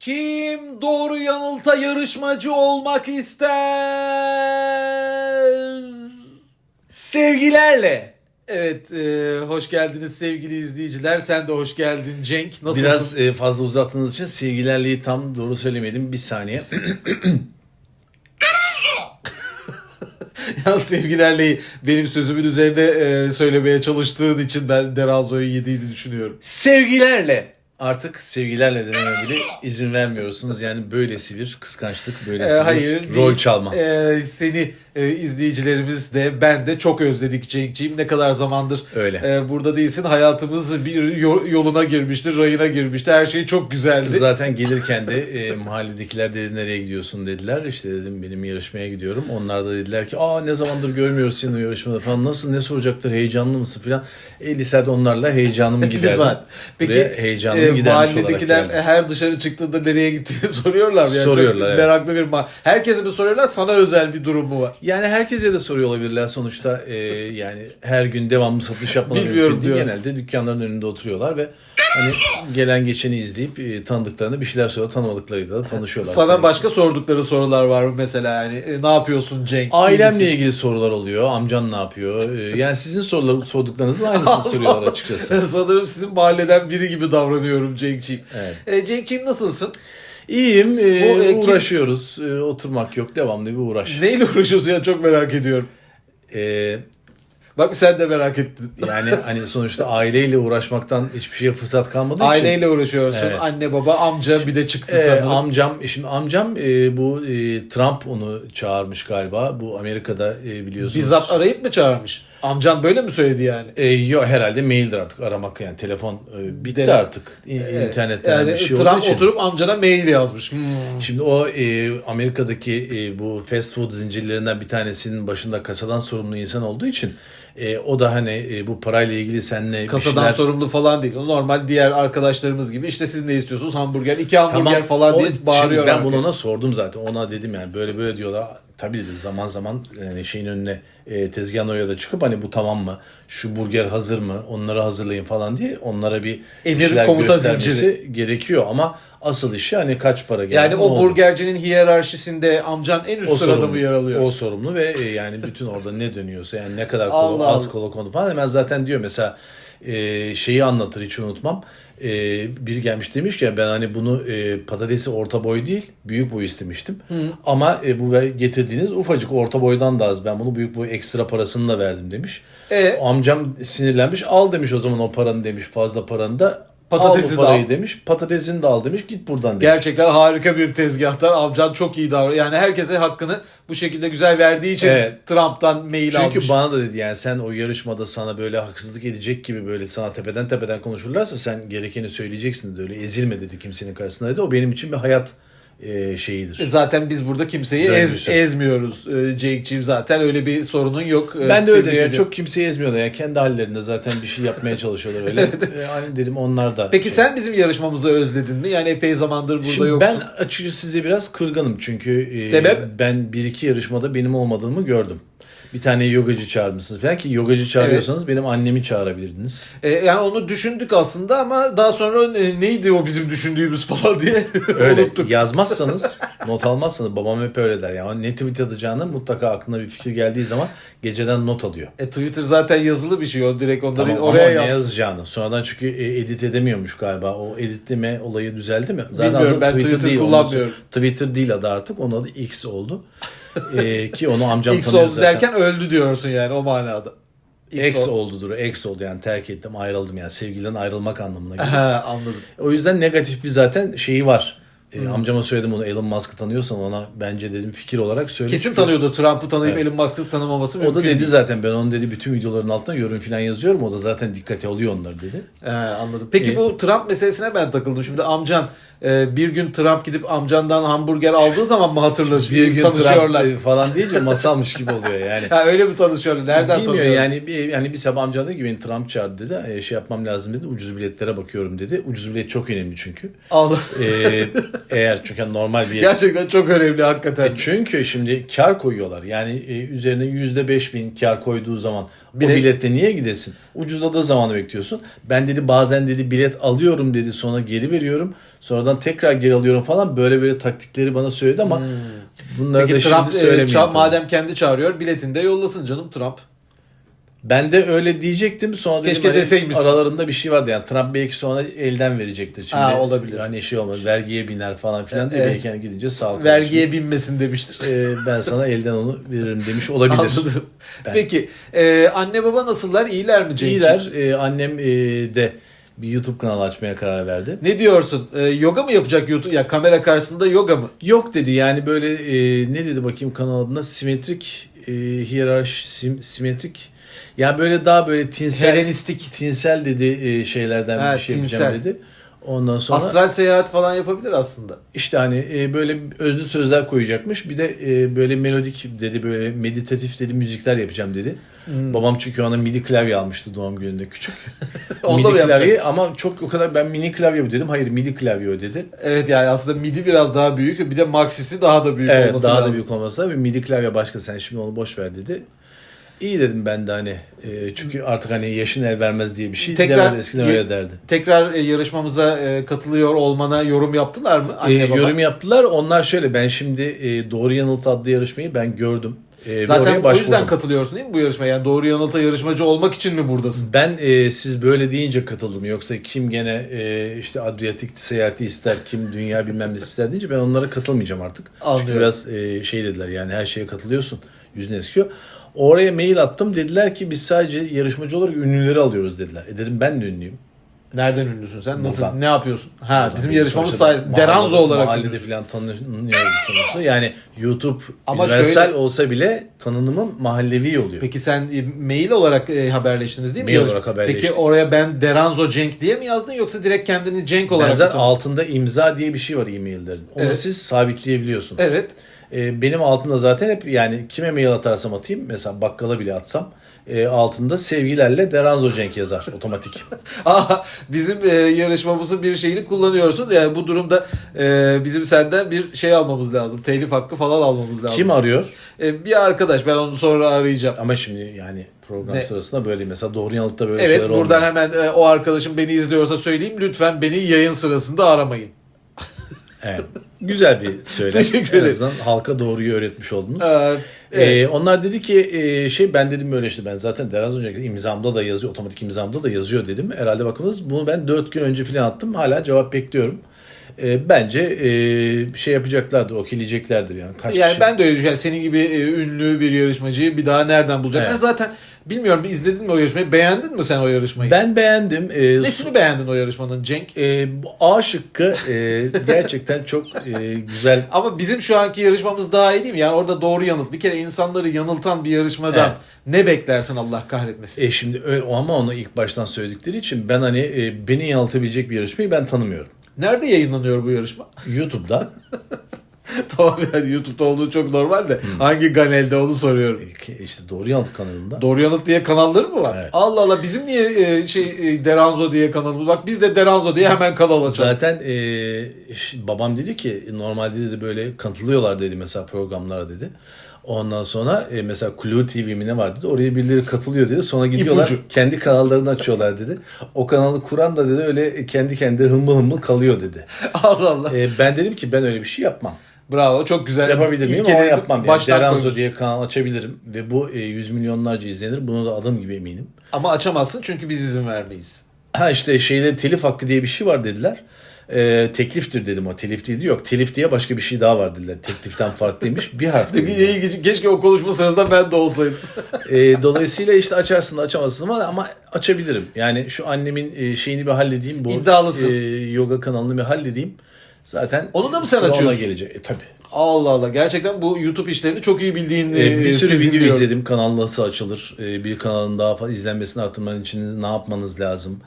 Kim doğru yanılta yarışmacı olmak ister? Sevgilerle. Evet, e, hoş geldiniz sevgili izleyiciler. Sen de hoş geldin Cenk. Nasılsın? Biraz e, fazla uzattığınız için sevgilerliği tam doğru söylemedim. Bir saniye. Ya sevgilerle benim sözümün üzerine e, söylemeye çalıştığın için ben Derazo'yu yediğini düşünüyorum. Sevgilerle. Artık sevgilerle deneme bile izin vermiyorsunuz. Yani böylesi bir kıskançlık, E, böylesi bir hayır. rol değil. çalma. E, seni e, izleyicilerimiz de ben de çok özledik Cenk'ciğim. Ne kadar zamandır Öyle. e, burada değilsin. Hayatımız bir yo- yoluna girmişti, rayına girmişti. Her şey çok güzeldi. Zaten gelirken de e, mahalledekiler dedi nereye gidiyorsun dediler. İşte dedim benim yarışmaya gidiyorum. Onlar da dediler ki aa ne zamandır görmüyoruz seni yarışmada falan. Nasıl ne soracaktır heyecanlı mısın falan. 50 saat onlarla heyecanımı giderdim. Güzel. Peki Buraya heyecanımı e, gidermiş olarak mahalledekiler geldim. her dışarı çıktığında nereye gittiğini soruyorlar? Yani Soruyorlar, evet. Meraklı bir ma- Herkese mi soruyorlar? Sana özel bir durum mu var? Yani herkese de soruyor olabilirler sonuçta e, yani her gün devamlı satış yapmaları Bilmiyorum mümkün değil. Genelde dükkanların önünde oturuyorlar ve hani gelen geçeni izleyip e, tanıdıklarını bir şeyler soruyor tanımadıklarıyla da tanışıyorlar. Sana başka sordukları sorular var mı mesela yani e, ne yapıyorsun Cenk? Ailemle İyi misin? ilgili sorular oluyor. Amcan ne yapıyor? E, yani sizin sorular, sorduklarınızın aynısını soruyorlar açıkçası. Sanırım sizin mahalleden biri gibi davranıyorum Cenk'ciğim. Evet. E, Cenk'ciğim nasılsın? İyiyim. e, Bu, e, kim- uğraşıyoruz. E, oturmak yok. Devamlı bir uğraş. Neyle uğraşıyorsun ya çok merak ediyorum. E, Bak sen de merak ettin. yani hani sonuçta aileyle uğraşmaktan hiçbir şeye fırsat kalmadığı için. Aileyle uğraşıyorsun. Evet. Anne baba amca bir de çıktı Ee, sanırım. amcam şimdi amcam e, bu e, Trump onu çağırmış galiba. Bu Amerika'da e, biliyorsunuz. Bizzat arayıp mı çağırmış? Amcan böyle mi söyledi yani? E, yok herhalde maildir artık aramak yani telefon e, bitti Dene- artık. İ- internetten yani bir şey Trump olduğu için. oturup amcana mail yazmış. Hmm. Şimdi o e, Amerika'daki e, bu fast food zincirlerinden bir tanesinin başında kasadan sorumlu insan olduğu için e, o da hani e, bu parayla ilgili seninle bir Kasadan şeyler... sorumlu falan değil. O normal diğer arkadaşlarımız gibi işte siz ne istiyorsunuz hamburger, iki hamburger Tamam, falan o- diye bağırıyor. Şimdi ben arkaya. bunu ona sordum zaten. Ona dedim yani böyle böyle diyorlar. Tabii dedi zaman zaman yani şeyin önüne e, tezgahın oraya da çıkıp hani bu tamam mı? Şu burger hazır mı? Onları hazırlayın falan diye onlara bir Emir, şeyler komuta göstermesi zinciri. gerekiyor ama asıl işi hani kaç para geldi. Yani o oldu? burgercinin hiyerarşisinde amcan en üst o sırada sorumlu, mı yer alıyor? O sorumlu ve e, yani bütün orada ne dönüyorsa yani ne kadar Allah kola, az Allah. kola konu falan hemen zaten diyor mesela e, şeyi anlatır hiç unutmam. E, biri gelmiş demiş ki ben hani bunu e, patatesi orta boy değil büyük boy istemiştim. Ama e, bu getirdiğiniz ufacık orta boydan da az. Ben bunu büyük boy ekstra parasını da verdim demiş. E? Amcam sinirlenmiş al demiş o zaman o paranı demiş fazla paranı da Patatesi al de bu parayı al. demiş. Patatesini de al demiş git buradan demiş. Gerçekten harika bir tezgahtar. Amcan çok iyi davranıyor. Yani herkese hakkını bu şekilde güzel verdiği için Evet. Trump'tan mail Çünkü almış. bana da dedi yani sen o yarışmada sana böyle haksızlık edecek gibi böyle sana tepeden tepeden konuşurlarsa sen gerekeni söyleyeceksin dedi. Öyle ezilme dedi kimsenin karşısında dedi. O benim için bir hayat e, şeyidir. Zaten biz burada kimseyi ez, ezmiyoruz. Ee, Jake'ciğim zaten öyle bir sorunun yok. Ee, Ben de öyle tebrik ya ediyorum. çok kimseyi ezmiyorlar ya kendi hallerinde zaten bir şey yapmaya çalışıyorlar öyle. E, hani dedim onlar da. Peki şey. sen bizim yarışmamızı özledin mi? Yani epey zamandır burada Şimdi yoksun. ben açıkçası size biraz kırgınım çünkü e, Sebep? ben bir iki yarışmada benim olmadığımı gördüm. Bir tane yogacı çağırmışsınız falan ki yogacı çağırıyorsanız benim annemi çağırabilirdiniz. Ee, yani onu düşündük aslında ama daha sonra e, neydi o bizim düşündüğümüz falan diye Öyle unuttuk. yazmazsanız, not almazsanız babam hep öyle der. Yani ne tweet atacağını mutlaka aklına bir fikir geldiği zaman geceden not alıyor. E, Twitter zaten yazılı bir şey o direkt onları Tamam, oraya ama yaz. ne yazacağını. Sonradan çünkü e, edit edemiyormuş galiba. O editleme olayı düzeldi mi? Bilmiyorum, adı ben Twitter değil. onun- kullanmıyorum. Twitter değil adı artık. Onun adı X oldu. E, ki onu amcam X tanıyor oldu zaten. derken öldü diyorsun yani o manada. X ol- oldudur. X oldu yani terk ettim ayrıldım yani sevgiliden ayrılmak anlamına geliyor. Ha, anladım. O yüzden negatif bir zaten şeyi var. E, Hmm. amcama söyledim onu Elon Musk'ı tanıyorsan ona bence dedim fikir olarak söyle. Kesin tanıyordu Trump'ı tanıyıp Evet. Elon Musk'ı tanımaması O mümkün da dedi değil. zaten ben onun dedi bütün videoların altına yorum falan yazıyorum. O da zaten dikkate alıyor onları dedi. He, anladım. Peki E- bu Trump meselesine ben takıldım. Şimdi amcan e, bir gün Trump gidip amcandan hamburger aldığı zaman mı hatırlıyor? Bir gün tanışıyorlar. Trump falan deyince masalmış gibi oluyor yani. Ha, öyle mi tanışıyorlar? Nereden Bilmiyor tanıyor? yani bir, yani bir sabah amca dedi ki beni Trump çağırdı dedi. E, şey yapmam lazım dedi. Ucuz biletlere bakıyorum dedi. Ucuz bilet çok önemli çünkü. Allah. E, eğer çünkü normal bir Gerçekten çok önemli hakikaten. E çünkü şimdi kar koyuyorlar. Yani e, üzerine yüzde beş bin kar koyduğu zaman Bilet- o bilette niye gidesin? Ucuzladığı zamanı bekliyorsun. Ben dedi bazen dedi bilet alıyorum dedi sonra geri veriyorum. Sonradan sonradan tekrar geri alıyorum falan böyle böyle taktikleri bana söyledi ama bunları Peki da Trump şimdi e, söylemeyeyim. ça- tabii. madem kendi çağırıyor biletini de yollasın canım Trump. Ben de öyle diyecektim sonra dedim Keşke hani deseymişsin. aralarında bir şey vardı yani Trump belki sonra elden verecektir. Şimdi Ha, olabilir. Hani şey olmaz vergiye biner falan filan diye Evet. belki hani gidince sağ ol Vergiye binmesin demiştir. kardeşim. Ee, ben sana elden onu veririm demiş olabilir. Anladım. Ben- Peki e, anne baba nasıllar? İyiler mi Cenk'ciğim? İyiler. Ee, annem e, de bir YouTube kanalı açmaya karar verdi. Ne diyorsun? E, yoga mı yapacak YouTube? Ya kamera karşısında yoga mı? Yok dedi yani böyle e, ne dedi bakayım kanal adına simetrik e, hiyerarşi sim- simetrik yani böyle daha böyle tinsel Helenistik. tinsel dedi e, şeylerden Ha, bir şey yapacağım tinsel. dedi. Ondan sonra Astral seyahat falan yapabilir aslında. işte hani e, böyle özlü sözler koyacakmış. Bir de e, böyle melodik dedi böyle meditatif dedi müzikler yapacağım dedi. Hmm. Babam çünkü ona midi klavye almıştı doğum gününde küçük. Midi yapacak? klavye ama çok o kadar ben mini klavye bu dedim. Hayır midi klavye o dedi. Evet yani aslında midi biraz daha büyük. Bir de maxisi daha da büyük Evet olması daha lazım. da büyük olmasa ve midi klavye başka sen şimdi onu boş ver dedi. İyi dedim ben de hani e, çünkü artık hani yaşın el vermez diye bir şey Tekrar- demez eskiden öyle derdi. Tekrar e, yarışmamıza e, katılıyor olmana yorum yaptılar mı anne E, baba? yorum yaptılar. Onlar şöyle ben şimdi e, Doğru Yanılt adlı yarışmayı ben gördüm. E, Zaten o yüzden katılıyorsun değil mi bu yarışmaya? Yani doğru yanılta yarışmacı olmak için mi buradasın? Ben e, siz böyle deyince katıldım. Yoksa kim gene e, işte Adriyatik seyahati ister, kim dünya bilmem ne ister deyince ben onlara katılmayacağım artık. Anlıyorum. Çünkü biraz e, şey dediler yani her şeye katılıyorsun. Yüzün eskiyor. Oraya mail attım. Dediler ki biz sadece yarışmacı olarak ünlüleri alıyoruz dediler. E dedim ben de ünlüyüm. Nereden ünlüsün sen? Nasıl? Buradan. Ne yapıyorsun? Ha bizim Yani yarışmamız sayesinde. Deranzo olarak Mahallede ünlüsün. falan tanınıyorum sonuçta. Yani YouTube Ama universal şöyle- olsa bile tanınımım mahallevi oluyor. Peki sen e, mail olarak e, haberleştiniz değil mi? Mail Yarış- olarak haberleştik. Peki oraya ben Deranzo Cenk diye mi yazdın yoksa direkt kendini Cenk olarak Benzer altında imza diye bir şey var e-maillerin. Onu Evet. siz sabitleyebiliyorsunuz. Evet. E, benim altımda zaten hep yani kime mail atarsam atayım mesela bakkala bile atsam e, altında sevgilerle Deranzo Cenk yazar otomatik. Aa, bizim e, yarışmamızın bir şeyini kullanıyorsun. Yani bu durumda e, bizim senden bir şey almamız lazım. Telif hakkı falan almamız lazım. Kim arıyor? E, bir arkadaş ben onu sonra arayacağım. Ama şimdi yani program Ne? sırasında böyle mesela doğru yanıtta böyle Evet şeyler buradan olmuyor. hemen e, o arkadaşım beni izliyorsa söyleyeyim. Lütfen beni yayın sırasında aramayın. Evet. Güzel bir söylem. Teşekkür En ederim. azından halka doğruyu öğretmiş oldunuz. Ee, evet. Ee, onlar dedi ki e, şey ben dedim böyle işte ben zaten Deraz önce imzamda da yazıyor otomatik imzamda da yazıyor dedim. Herhalde bakınız bunu ben 4 gün önce falan attım hala cevap bekliyorum. Ee, bence e, şey yapacaklardır okeyleyeceklerdir yani. Kaç Yani kişi? ben de öyle düşünüyorum. Senin gibi e, ünlü bir yarışmacıyı bir daha nereden bulacaklar? Evet. Zaten bilmiyorum bir izledin mi o yarışmayı? Beğendin mi sen o yarışmayı? Ben beğendim. Ee, Nesini beğendin o yarışmanın Cenk? e, A şıkkı e, gerçekten çok e, güzel. Ama bizim şu anki yarışmamız daha iyi değil mi? Yani orada doğru yanıt. Bir kere insanları yanıltan bir yarışmadan Evet. ne beklersin Allah kahretmesin. E şimdi ö- ama onu ilk baştan söyledikleri için ben hani e, beni yanıltabilecek bir yarışmayı ben tanımıyorum. Nerede yayınlanıyor bu yarışma? YouTube'da tamam yani YouTube'da olduğu çok normal de hangi kanalde onu soruyorum. e, işte doğru yanıt kanalında. Doğru yanıt diye kanalları mı var? Evet. Allah Allah bizim niye e, şey e, Deranzo diye kanalımız bak biz de Deranzo diye hemen kanal açalım. Zaten e, babam dedi ki normalde dedi böyle katılıyorlar dedi mesela programlara dedi. Ondan sonra e, mesela Clue TV mi ne var dedi. Oraya birileri katılıyor dedi. Sonra gidiyorlar İpucu. kendi kanallarını açıyorlar dedi. O kanalı kuran da dedi öyle kendi kendine hımbıl hımbıl kalıyor dedi. Allah Allah. E, ben dedim ki ben öyle bir şey yapmam. Bravo çok güzel. Yapabilir miyim ama yapmam. Yani Deranzo koymuş. diye kanal açabilirim. Ve bu e, yüz milyonlarca izlenir. Bunu da adım gibi eminim. Ama açamazsın çünkü biz izin vermeyiz. Ha işte şeyde telif hakkı diye bir şey var dediler. Ee, tekliftir dedim o telif değildi. Yok telif diye başka bir şey daha var dediler. Tekliften farklıymış. Bir harf. İyi, Keşke o konuşma sırasında ben de olsaydım. Ee, dolayısıyla işte açarsın da açamazsın ama, ama açabilirim. Yani şu annemin e, şeyini bir halledeyim. Bu İddialısın. e, yoga kanalını bir halledeyim. Zaten Onu da mı sen açıyorsun? gelecek. E, tabii. Allah Allah. Gerçekten bu YouTube işlerini çok iyi bildiğin Ee, bir e, sürü video seziliyor. izledim. Kanal nasıl açılır? Ee, bir kanalın daha fazla izlenmesini arttırmanın için ne yapmanız lazım?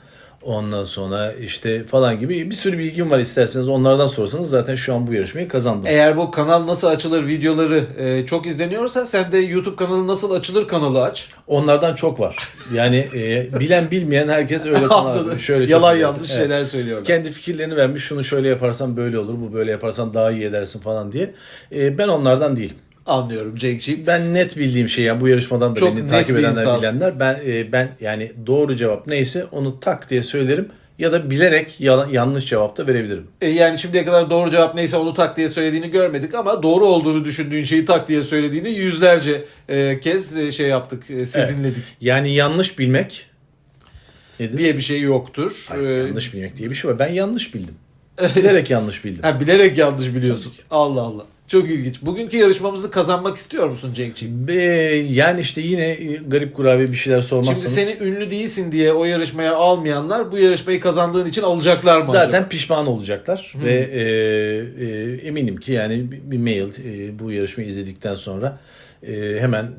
Ondan sonra işte falan gibi bir sürü bilgim var isterseniz onlardan sorsanız zaten şu an bu yarışmayı kazandım. Eğer bu kanal nasıl açılır videoları e, çok izleniyorsa sen de YouTube kanalı nasıl açılır kanalı aç. Onlardan çok var. Yani e, bilen bilmeyen herkes öyle kanal şöyle Yalan yanlış Evet. şeyler söylüyorlar. Kendi fikirlerini vermiş. Şunu şöyle yaparsan böyle olur. Bu böyle yaparsan daha iyi edersin falan diye. E, ben onlardan değilim. Anlıyorum Cenk'ciğim. Ben net bildiğim şey yani bu yarışmadan da Çok beni takip edenler insansın. bilenler ben e, ben yani doğru cevap neyse onu tak diye söylerim. ya da bilerek yalan, yanlış cevap da verebilirim. E, yani şimdiye kadar doğru cevap neyse onu tak diye söylediğini görmedik ama doğru olduğunu düşündüğün şeyi tak diye söylediğini yüzlerce e, kez e, şey yaptık, e, sezinledik Yani yanlış bilmek nedir? diye bir şey yoktur. Hayır, E, yanlış bilmek diye bir şey var. Ben yanlış bildim. Bilerek yanlış bildim. ha, bilerek yanlış biliyorsun. Allah Allah. Çok ilginç. Bugünkü yarışmamızı kazanmak istiyor musun Cenk'ciğim? Be, yani işte yine garip kurabe bir şeyler Şimdi sormazsanız seni ünlü değilsin diye o yarışmaya almayanlar bu yarışmayı kazandığın için alacaklar mı zaten acaba? pişman olacaklar ve e, e, eminim ki yani bir mail e, bu yarışmayı izledikten sonra e, hemen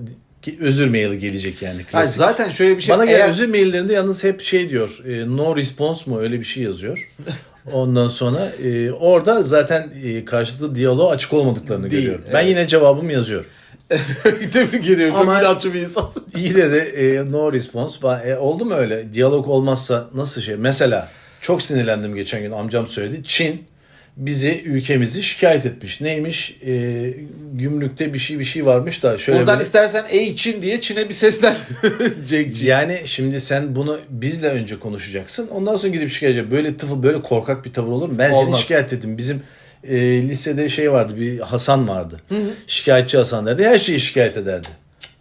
ki özür maili gelecek yani Hayır, klasik. zaten şöyle bir şey. Bana gelen eğer- özür maillerinde yalnız hep şey diyor. e, no response mu öyle bir şey yazıyor. Ondan sonra e, orada zaten e, karşılıklı diyaloğa açık olmadıklarını Değil, görüyorum. Ben evet. yine cevabımı yazıyorum. Tebrik ediyorum. Ama- Çok inatçı bir insansın. Yine de e, no response. E, oldu mu öyle? Diyalog olmazsa nasıl şey? Mesela çok sinirlendim geçen gün amcam söyledi. Çin bizi ülkemizi şikayet etmiş. Neymiş? E, gümrükte bir şey bir şey varmış da şöyle Buradan böyle- istersen ey Çin diye Çin'e bir seslen Cenk'ciğim. Yani şimdi sen bunu bizle önce konuşacaksın. Ondan sonra gidip şikayet edeceksin. Böyle tıfıl böyle korkak bir tavır olur mu? Ben seni Olmaz. şikayet ettim. Bizim e, lisede şey vardı bir Hasan vardı. Şikayetçi Hasan derdi. Her şeyi şikayet ederdi.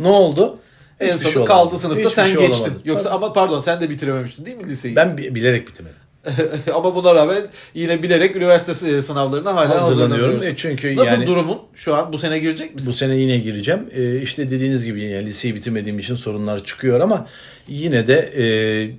Ne oldu? En Hiçbir sonunda şey kaldı olamadı. sınıfta Hiçbir sen şey geçtin. olamadı. Yoksa ama pardon sen de bitirememiştin değil mi liseyi? Ben bi- bilerek bitirmedim. ama buna rağmen yine bilerek üniversite e, sınavlarına hala Hazırlanıyorum. E çünkü Nasıl yani durumun? Şu an bu sene girecek misin? bu sene yine gireceğim. E, işte dediğiniz gibi yani liseyi bitirmediğim için sorunlar çıkıyor ama yine de e,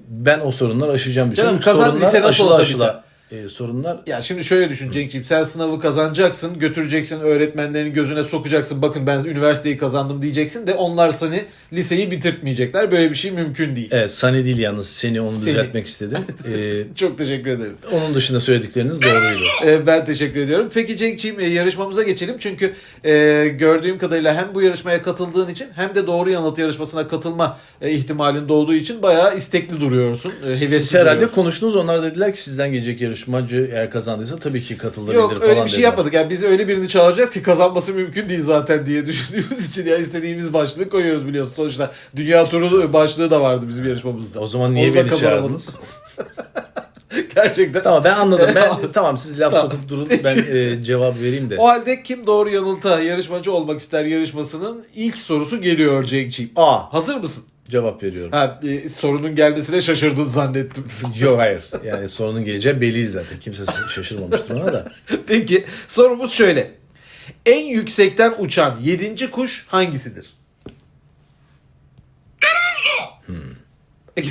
ben o sorunları aşacağım. Canım, kazan, sorunlar lise nasıl aşıla aşıla. E, sorunlar Ya şimdi şöyle düşün Cenk'ciğim sen sınavı kazanacaksın götüreceksin öğretmenlerin gözüne sokacaksın bakın ben üniversiteyi kazandım diyeceksin de onlar seni liseyi bitirtmeyecekler böyle bir şey mümkün değil. Evet Sani değil yalnız seni onu Seni. düzeltmek istedim. Ee, Çok teşekkür ederim. onun dışında söyledikleriniz doğruydu. Ee, Ben teşekkür ediyorum. Peki Cenk'ciğim e, yarışmamıza geçelim. Çünkü e, gördüğüm kadarıyla hem bu yarışmaya katıldığın için hem de doğru yanıt yarışmasına katılma e, ihtimalin doğduğu için bayağı istekli duruyorsun. E, hevesli Siz herhalde duruyorsun. konuştunuz. Onlar dediler ki sizden gelecek yarışmacı eğer kazandıysa tabii ki katılabilir Yok falan öyle bir şey dediler. yapmadık. Yani biz öyle birini çağıracağız ki kazanması mümkün değil zaten diye düşündüğümüz için ya istediğimiz başlığı koyuyoruz biliyorsun. Sonuçta dünya turu başlığı da vardı bizim yarışmamızda. O zaman niye Onu beni çağırdınız? Gerçekten. tamam ben anladım. Ben tamam siz laf Tamam. sokup durun ben e, cevap vereyim de. O halde kim doğru yanılta yarışmacı olmak ister yarışmasının ilk sorusu geliyor Cenk'ciğim. A Hazır mısın? Cevap veriyorum. Ha, e, sorunun gelmesine şaşırdın zannettim. Yok hayır. Yani sorunun geleceği belli zaten. Kimse şaşırmamıştır ona da. Peki sorumuz şöyle. En yüksekten uçan yedinci kuş hangisidir? Hmm.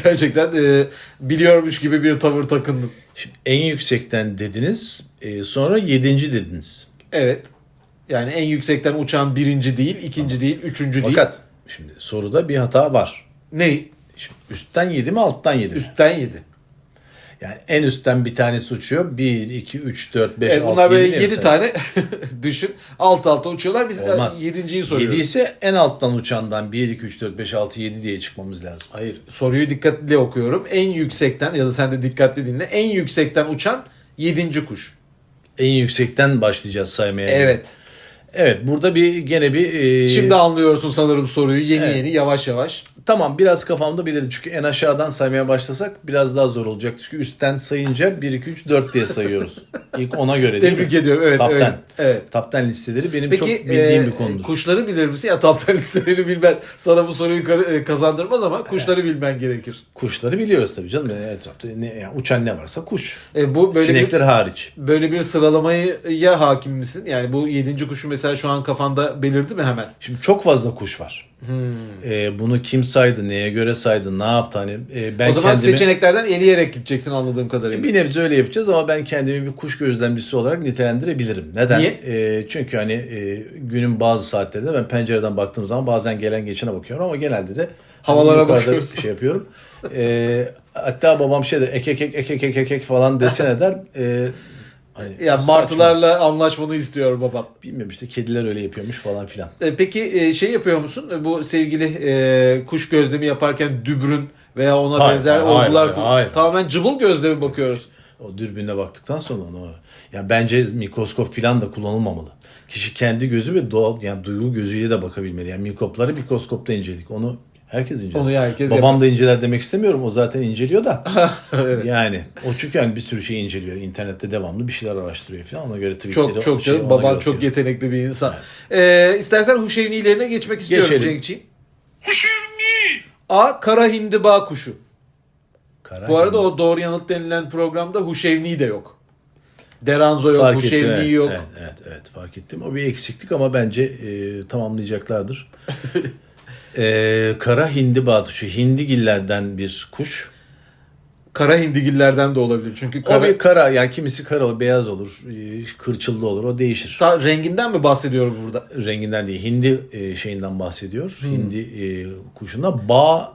Gerçekten e, biliyormuş gibi bir tavır takındın. Şimdi en yüksekten dediniz. e, sonra yedinci dediniz. Evet. Yani en yüksekten uçan birinci değil, ikinci değil, üçüncü değil. Fakat şimdi soruda bir hata var. Ne? Şimdi üstten yedi mi alttan yedi mi? Üstten yedi. Yani en üstten bir tanesi uçuyor. 1, 2, 3, 4, 5, Evet, 6, bunlar böyle 7 yedi tane düşün. Alt alta uçuyorlar. Biz Olmaz. yedinciyi soruyoruz. 7 ise en alttan uçandan 1, 2, 3, 4, 5, 6, 7 diye çıkmamız lazım. Hayır. Soruyu dikkatli okuyorum. En yüksekten ya da sen de dikkatli dinle. En yüksekten uçan yedinci kuş. En yüksekten başlayacağız saymaya. Evet. Evet burada bir gene bir... e, Şimdi anlıyorsun sanırım soruyu yeni Evet. yeni yavaş yavaş. Tamam biraz kafamda belirdi. Çünkü en aşağıdan saymaya başlasak biraz daha zor olacak. Çünkü üstten sayınca 1, 2, 3, 4 diye sayıyoruz. İlk ona göre değil Tebrik mi? ediyorum. Evet, Top öyle. 10. Evet. Top 10 listeleri benim Peki çok bildiğim e, bir konudur. kuşları bilir misin? Ya top ten listelerini bilmen sana bu soruyu e, kazandırmaz ama kuşları bilmen gerekir. Kuşları biliyoruz tabii canım. Yani Etrafta ne, yani uçan ne varsa kuş. E, bu böyle Sinekler hariç. bir böyle bir sıralamaya hakim misin? Yani bu yedinci kuşu mesela mesela şu an kafanda belirdi mi hemen? Şimdi çok fazla kuş var. Hmm. Ee, bunu kim saydı, neye göre saydı, ne yaptı hani e, ben O zaman kendimi... seçeneklerden eleyerek gideceksin anladığım kadarıyla. Bir nebze öyle yapacağız ama ben kendimi bir kuş gözlemcisi olarak nitelendirebilirim. Neden? Niye? E, çünkü hani e, günün bazı saatlerinde ben pencereden baktığım zaman bazen gelen geçene bakıyorum ama genelde de havalara bakıyoruz. şey yapıyorum. E, hatta babam şey der ekek ekek ekek ekek falan desene der. E, hani Ya saçma. martılarla anlaşmanı istiyor babam. bilmiyorum işte kediler öyle yapıyormuş falan filan. E, Peki e, şey yapıyor musun? E, Bu sevgili e, kuş gözlemi yaparken dübrün veya ona Hayır, benzer hayır, olgular hayır, hayır. tamamen cıbıl gözle mi bakıyoruz? O dürbünle baktıktan sonra onu ya bence mikroskop falan da kullanılmamalı. Kişi kendi gözü ve doğal yani duygu gözüyle de bakabilmeli. Yani mikropları mikroskopta inceledik. Onu Herkes inceliyor. Onu herkes Babam da inceler demek istemiyorum. O zaten inceliyor da. Evet. Yani o çünkü yani bir sürü şey inceliyor. İnternette devamlı bir şeyler araştırıyor falan. Ona göre tweetleri Çok çok şey, canım. Baban çok atıyor. yetenekli bir insan. Ee, istersen Huşevnilerine geçmek istiyorum Geçelim. Cenk'ciğim. A. Kara hindiba kuşu. Kara Bu arada hindi. o doğru yanıt denilen programda Huşevni de yok. Deranzo yok, fark ettim. Huşevni Evet, yok. evet, evet, evet, fark ettim. O bir eksiklik ama bence e, tamamlayacaklardır. e, kara hindi batuşu. Hindigillerden bir kuş. Kara hindigillerden de olabilir. Çünkü O kara, bir kara yani kimisi kara olur, beyaz olur, e, kırçıllı olur. O değişir. Ta- renginden mi bahsediyorum burada? renginden değil hindi e, şeyinden bahsediyor. Hmm. Hindi e, kuşuna bağ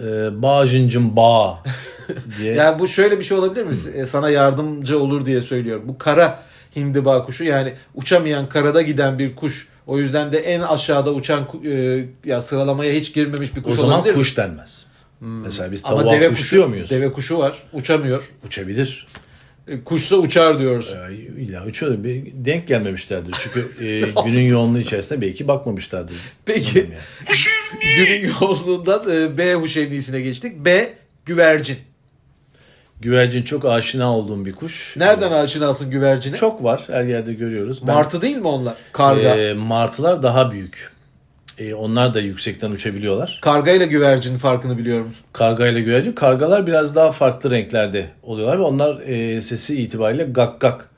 e, bağcıncım bağ diye. Yani bu şöyle bir şey olabilir mi? E, Sana yardımcı olur diye söylüyorum. Bu kara hindiba kuşu yani uçamayan karada giden bir kuş. O yüzden de en aşağıda uçan e, ya sıralamaya hiç girmemiş bir kuş o zaman olabilir mi? kuş denmez. Mesela biz Ama tavuğa deve kuş kuşu, diyor muyuz? deve kuşu var. Uçamıyor. Uçabilir. E, Kuşsa uçar diyoruz. Ee, İlla uçuyor. Bir denk gelmemişlerdir. Çünkü e, günün yoğunluğu içerisinde belki bakmamışlardır. Peki. Yani. Günün yoğunluğundan e, B huşevnisine geçtik. B güvercin. Güvercin çok aşina olduğum bir kuş. Nereden aşinasın güvercine? Çok var. Her yerde görüyoruz. Ben- Martı değil mi onlar? Karga. E, martılar daha büyük. E, onlar da yüksekten uçabiliyorlar. Karga ile güvercinin farkını biliyor musun? Karga ile güvercin. Kargalar biraz daha farklı renklerde oluyorlar ve onlar e, sesi itibariyle gak gak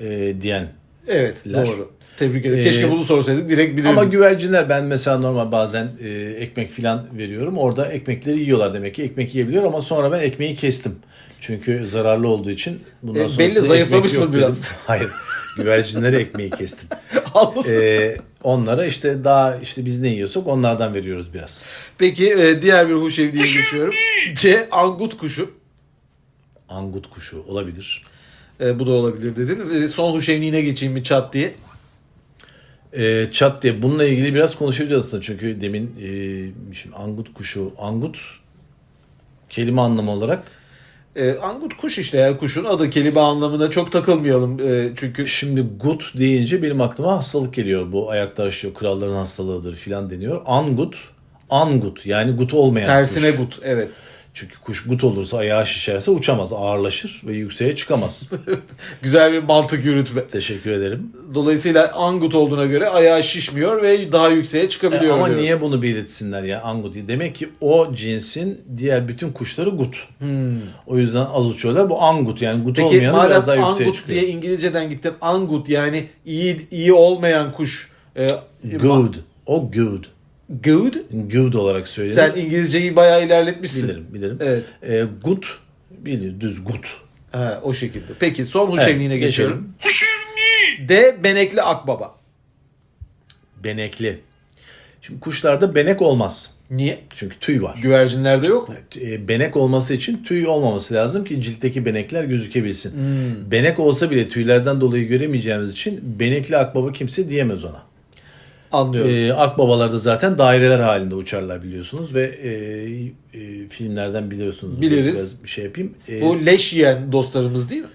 e, diyen. Evet Ler. doğru. Tebrik ederim. Ee, Keşke bunu sorsaydık direkt bilirdim. Ama güvercinler ben mesela normal bazen e, ekmek filan veriyorum. Orada ekmekleri yiyorlar demek ki. Ekmek yiyebiliyor ama sonra ben ekmeği kestim. Çünkü zararlı olduğu için bundan E, sonra belli, zayıflamışsın yok dedim. biraz. Hayır. Güvercinlere ekmeği kestim. Anladım. E, onlara işte daha işte biz ne yiyorsak onlardan veriyoruz biraz. Peki e, diğer bir huşevniye geçiyorum. C. Angut kuşu. Angut kuşu olabilir. E, bu da olabilir dedin. E, son huşevniğine geçeyim bir çat diye. E, çat diye bununla ilgili biraz konuşabiliriz aslında. Çünkü demin e, şimdi angut kuşu, angut kelime anlamı olarak E, angut kuş işte yani kuşun adı kelime anlamına çok takılmayalım. E, çünkü Şimdi gut deyince benim aklıma hastalık geliyor. Bu ayakta aşıyor, kralların hastalığıdır filan deniyor. Angut, angut yani gut olmayan tersine kuş. gut. Evet. Çünkü kuş gut olursa ayağı şişerse uçamaz, ağırlaşır ve yükseğe çıkamaz. Güzel bir mantık yürütme. Teşekkür ederim. Dolayısıyla angut olduğuna göre ayağı şişmiyor ve daha yükseğe E, çıkabiliyor. ama diyoruz. niye bunu belirtsinler ya angut diye? Demek ki o cinsin diğer bütün kuşları gut. O yüzden az uçuyorlar. Bu angut yani gut Hmm. Peki olmayanı biraz daha yükseğe angut çıkıyor. diye İngilizceden gittin. Angut yani iyi iyi olmayan kuş. E, Good. O good. Good. Good olarak söylenir. Sen İngilizceyi bayağı ilerletmişsin. bilirim, bilirim. Evet. E, gut, bilir, düz gut. Ha, o şekilde. Peki son huşevniğine Evet, geçiyorum. D. Benekli akbaba. Benekli. Şimdi kuşlarda benek olmaz. Niye? Çünkü tüy var. Güvercinlerde yok mu? E, Benek olması için tüy olmaması lazım ki ciltteki benekler gözükebilsin. Hmm. Benek olsa bile tüylerden dolayı göremeyeceğimiz için benekli akbaba kimse diyemez ona. Anlıyorum. E, akbabalar da zaten daireler halinde uçarlar biliyorsunuz ve e, e, filmlerden biliyorsunuz. Biliriz. Biraz bir şey yapayım. E, Bu leş yiyen dostlarımız değil mi?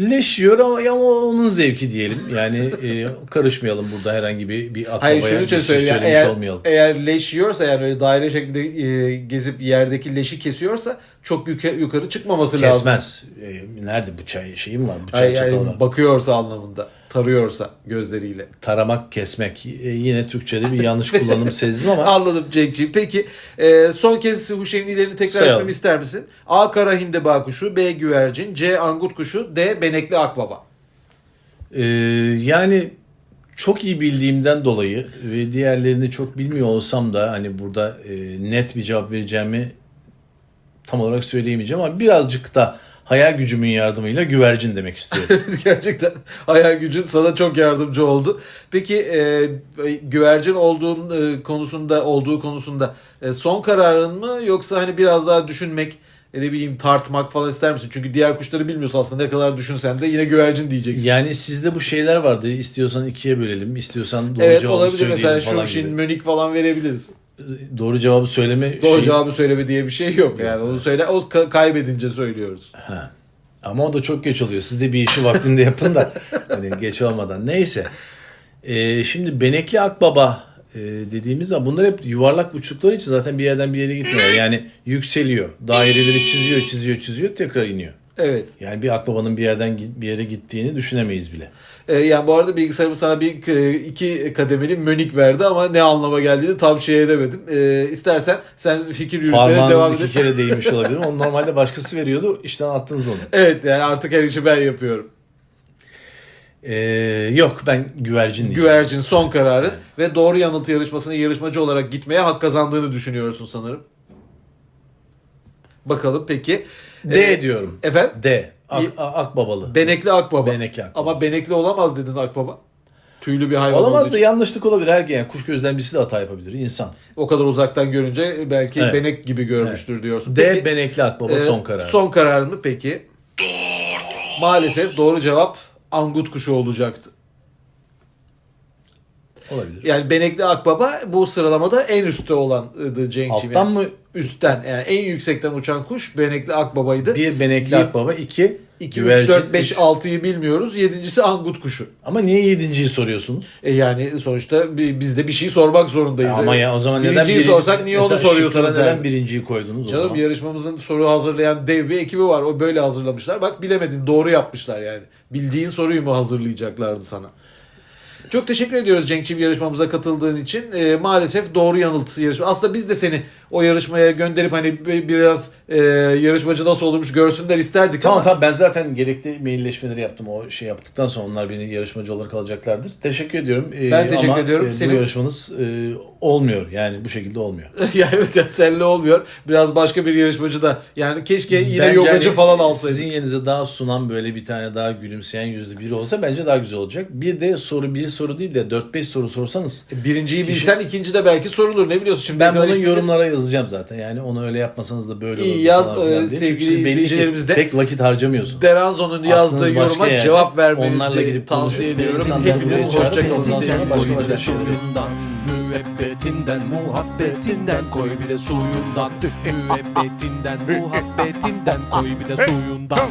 leş yiyor ama, ama onun zevki diyelim. Yani e, karışmayalım burada herhangi bir, bir akbabaya Hayır şunu bir şey söylemiş eğer, olmayalım. eğer leş yiyorsa yani öyle daire şeklinde e, gezip yerdeki leşi kesiyorsa çok yukarı, yukarı çıkmaması lazım. Kesmez. E, nerede bıçağı şeyim var? Bıçak yani var. bakıyorsa anlamında. Tarıyorsa gözleriyle. Taramak, kesmek. E, yine Türkçe'de bir yanlış kullanım sezdim ama Anladım Cenk'ciğim. Peki e, son kez huşevnilerini tekrar Sayalım. etmemi ister misin? A. Kara hindiba kuşu. B. Güvercin. C. Angut kuşu. D. Benekli akbaba. e, yani çok iyi bildiğimden dolayı ve diğerlerini çok bilmiyor olsam da hani burada e, net bir cevap vereceğimi tam olarak söyleyemeyeceğim ama birazcık da hayal gücümün yardımıyla güvercin demek istiyorum. Gerçekten hayal gücün sana çok yardımcı oldu. Peki e, güvercin olduğun e, konusunda olduğu konusunda e, son kararın mı yoksa hani biraz daha düşünmek e, ne bileyim tartmak falan ister misin? Çünkü diğer kuşları bilmiyorsun aslında ne kadar düşünsen de yine güvercin diyeceksin. yani sizde bu şeyler vardı. İstiyorsan ikiye bölelim, istiyorsan doğru evet cevabı olabilir söyleyelim mesela falan gibi. Mönik falan verebiliriz. Doğru cevabı söyleme Doğru şeyi- cevabı söyleme diye bir şey yok yani onu söyle o ka- kaybedince söylüyoruz. Ha. Ama o da çok geç oluyor. Siz de bir işi vaktinde yapın da hani geç olmadan. Neyse. Ee, şimdi Benekli Akbaba e, dediğimiz zaman bunlar hep yuvarlak uçtukları için zaten bir yerden bir yere gitmiyorlar. Yani yükseliyor. Daireleri çiziyor, çiziyor, çiziyor, tekrar iniyor. Evet. Yani bir akbabanın bir yerden bir yere gittiğini düşünemeyiz bile. Ee, yani bu arada bilgisayarım sana bir e, iki kademeli mönik verdi ama ne anlama geldiğini tam şey edemedim. Ee, istersen sen fikir yürütmeye devam edin. iki kere değmiş olabilir. Onu normalde başkası veriyordu. İşten attınız onu. Evet yani artık her işi ben yapıyorum. Ee, yok ben güvercin diyeceğim. Güvercin son kararı ve doğru yanıt yarışmasına yarışmacı olarak gitmeye hak kazandığını düşünüyorsun sanırım. Bakalım peki. D Ee, diyorum. Efendim? D. Ak, akbabalı. Benekli akbaba. Benekli akbaba. Ama benekli olamaz dedin akbaba. Tüylü bir hayvan Olamaz da yanlışlık olabilir. Her yani kuş gözden birisi de hata yapabilir. insan. O kadar uzaktan görünce belki Evet. benek gibi görmüştür diyorsun. D Peki, benekli akbaba e, son karar. Son karar mı peki? Maalesef doğru cevap angut kuşu olacaktı. Olabilir. Yani benekli akbaba bu sıralamada en üstte olandı Cenk'ciğim. Alttan mı? Üstten yani en yüksekten uçan kuş benekli akbabaydı. Bir benekli Bir- akbaba, iki 2, 3, güvercin, 4, 5, üç. 6'yı bilmiyoruz. Yedincisi angut kuşu. Ama niye yedinciyi soruyorsunuz? E yani sonuçta bi- biz de bir şey sormak zorundayız. Ama ya o zaman neden Birinciyi birinci- sorsak niye onu soruyorsunuz neden birinciyi koydunuz o Canım zaman? yarışmamızın soru hazırlayan dev bir ekibi var. O böyle hazırlamışlar. Bak bilemedin doğru yapmışlar yani. Bildiğin soruyu mu hazırlayacaklardı sana? Çok teşekkür ediyoruz Cenk'ciğim yarışmamıza katıldığın için. Ee, maalesef doğru yanıt yarışma. Aslında biz de seni o yarışmaya gönderip hani bi- biraz e, yarışmacı nasıl olmuş görsünler isterdik Tamam ama tamam ben zaten gerekli mailleşmeleri yaptım. O şey yaptıktan sonra onlar beni yarışmacı olarak alacaklardır. Teşekkür ediyorum. Ee, Ben teşekkür ama, ediyorum. e, Senin- Bu yarışmanız e, olmuyor. Yani bu şekilde olmuyor. ya evet ya seninle olmuyor. Biraz başka bir yarışmacı da yani keşke yine Bence yogacı hani falan alsaydı. Sizin yerinize daha sunan böyle bir tane daha gülümseyen yüzlü biri olsa bence daha güzel olacak. Bir de soru bir soru değil de 4-5 soru sorsanız Birinciyi Kişi- bilsen ikinci de belki sorulur. Ne biliyorsun şimdi? ben bunu hiçbiri- yorumlara yazacağım zaten. Yani onu öyle yapmasanız da böyle olur yaz, e, sevgili izleyicilerimiz de- pek vakit harcamıyorsunuz. Deranzo'nun yazdığı yoruma yerde. cevap Onlarla vermenizi gidip tavsiye ediyorum. Hepiniz hoşçakalın. suyundan Müebbetinden muhabbetinden koy bir de suyundan Müebbetinden muhabbetinden koy bir de suyundan